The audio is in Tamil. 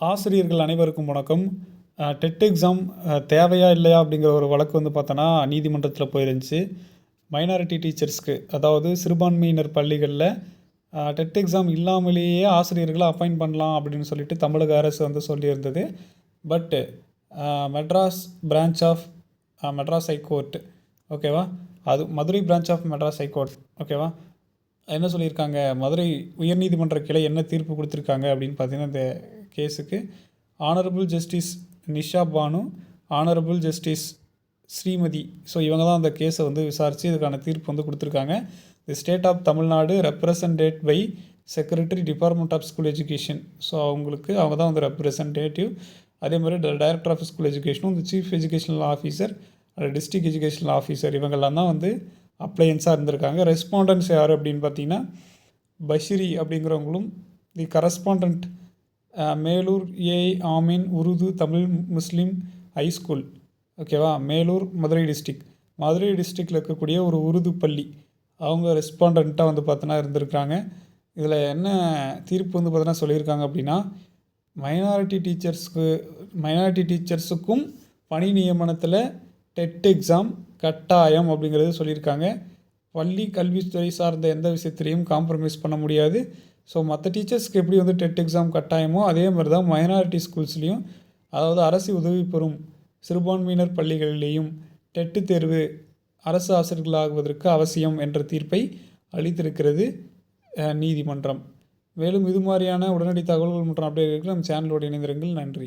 ஆசிரியர்கள் அனைவருக்கும் வணக்கம். டெட் எக்ஸாம் தேவையா இல்லையா அப்படிங்கிற ஒரு வழக்கு வந்து பார்த்தோன்னா நீதிமன்றத்தில் போயிருந்துச்சு. மைனாரிட்டி டீச்சர்ஸ்க்கு அதாவது சிறுபான்மையினர் பள்ளிகளில் டெட் எக்ஸாம் இல்லாமலேயே ஆசிரியர்களை அப்பாயிண்ட் பண்ணலாம் அப்படின்னு சொல்லிட்டு தமிழக அரசு வந்து சொல்லியிருந்தது. பட்டு Madras branch of Madras high court ஓகேவா? அது Madurai branch of Madras high court ஓகேவா? என்ன சொல்லியிருக்காங்க? மதுரை உயர்நீதிமன்ற கிளை என்ன தீர்ப்பு கொடுத்துருக்காங்க அப்படின்னு பார்த்தீங்கன்னா இந்த கேஸுக்கு honourable justice Nisha Banu honourable justice Srimathi. So இவங்க தான் அந்த கேஸை வந்து விசாரித்து இதுக்கான தீர்ப்பு வந்து கொடுத்துருக்காங்க. The state of Tamil Nadu represented by secretary department of school education so அவங்களுக்கு அவங்க தான் வந்து ரெப்ரசன்டேட்டிவ் அதே மாதிரி டைரக்டர் ஆஃப் ஸ்கூல் எஜுகேஷனும் இந்த chief educational officer district educational officer இவங்கெல்லாம் தான் வந்து அப்ளையன்ஸாக இருந்திருக்காங்க. ரெஸ்பாண்டன்ஸ் யார் அப்படின்னு பார்த்தீங்கன்னா பஷிரி அப்படிங்கிறவங்களும் தி correspondent Melur A Ameen Urdu Tamil Muslim high school ஓகேவா மேலூர் மதுரை டிஸ்ட்ரிக் மதுரை டிஸ்ட்ரிக்டில் இருக்கக்கூடிய ஒரு உருது பள்ளி. அவங்க ரெஸ்பாண்டண்ட்டாக வந்து பார்த்தோன்னா இருந்திருக்காங்க இதில் என்ன தீர்ப்பு வந்து பார்த்தோன்னா சொல்லியிருக்காங்க அப்படின்னா மைனாரிட்டி டீச்சர்ஸ்க்கு மைனாரிட்டி டீச்சர்ஸுக்கும் பணி நியமனத்தில் டெட் எக்ஸாம் கட்டாயம் அப்படிங்கிறது சொல்லியிருக்காங்க. பள்ளி கல்வித்துறை சார்ந்த எந்த விஷயத்துலையும் காம்ப்ரமைஸ் பண்ண முடியாது. ஸோ மற்ற டீச்சர்ஸ்க்கு எப்படி வந்து டெட் எக்ஸாம் கட்டாயமோ அதே மாதிரி தான் மைனாரிட்டி ஸ்கூல்ஸ்லேயும் அதாவது அரசு உதவி பெறும் சிறுபான்மையினர் பள்ளிகளிலேயும் டெட்டு தேர்வு அரசு ஆசிரியர்களாகுவதற்கு அவசியம் என்ற தீர்ப்பை அளித்திருக்கிறது நீதிமன்றம். மேலும் இது மாதிரியான உடனடி தகவல்கள் மற்றும் அப்டேட்டுகளுக்கு நம்ம சேனலோடு இணைந்திருங்கள். நன்றி.